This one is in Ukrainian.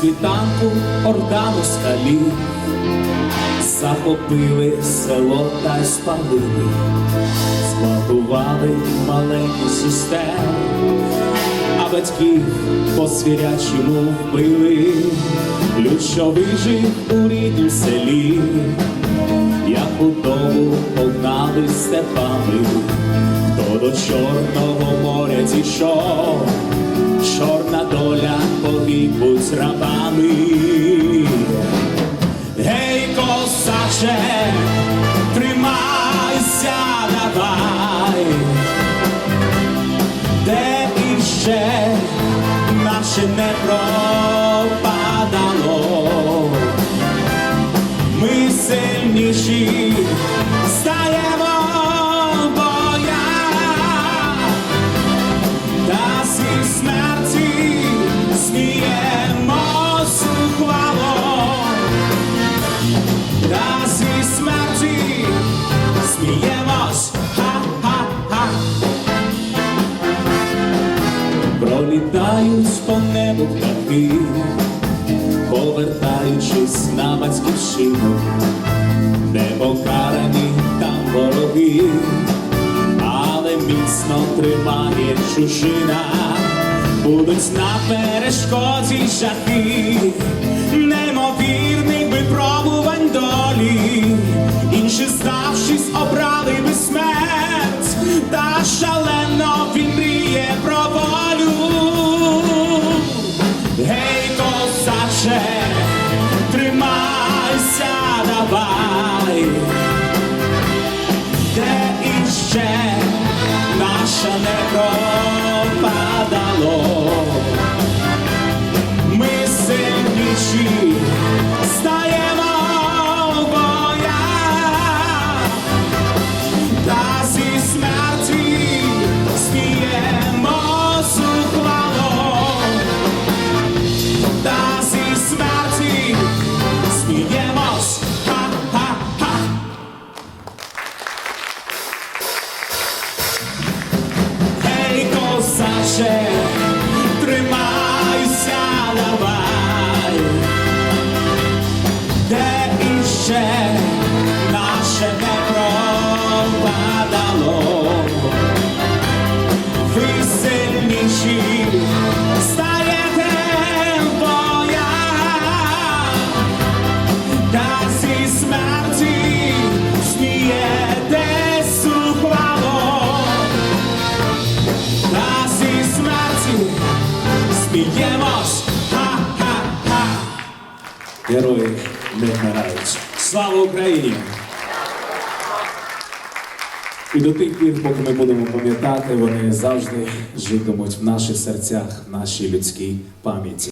світанку орда москалів захопили село та й спалили, зґвалтували маленьких сестер, а батьків по звірячому вбили, Люд, що вижив у ріднім селі, як худобу погнали степами, хто до Чорного погибуть рабами. Гей, косаче, тримайся, давай, де іще наше не пропадало, ми сильніші стаємо Пролітають по небу птахи, повертаючись на батьківщину, де покарані там вороги, але міцно тримає чужина, будуть на перешкоді жахи, тримайся, давай, де іще change. Герої не вмирають. Слава Україні! І до тих пір, поки ми будемо пам'ятати, вони завжди житимуть в наших серцях, в нашій людській пам'яті.